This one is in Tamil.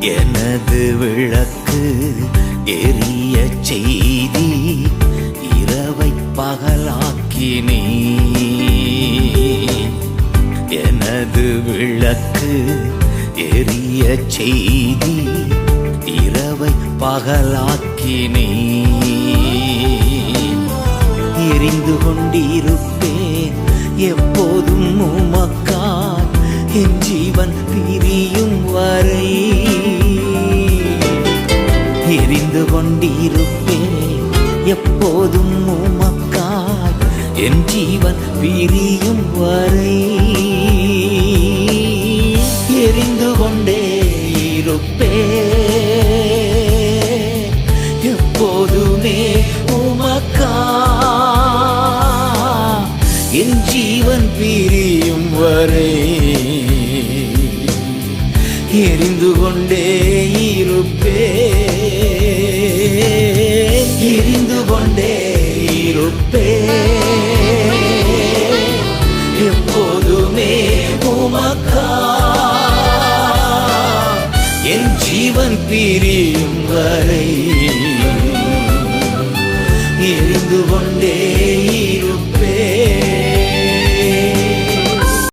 எனது விளக்கு எரிய செய்தி இரவை பகலாக்கினே எனது விளக்கு எரிய செய்தி இரவை பகலாக்கினே எரிந்து கொண்டிருப்பேன் எப்போதும் உமக்காய். என் ஜீவன் பிரியும் வரை எரிந்து கொண்டிருப்பேன் எப்போதும் உமக்காய் என் ஜீவன் பிரியும் வரை. எரிந்து கொண்டே இருப்பே. எப்போதுமே உமக்கா என் ஜீவன் பிரியும் வரை. எரிந்து கொண்டே இருப்பே. எப்போதுமே உமக்கா. என் ஜீவன் பிரியும் வரை இருந்து கொண்டே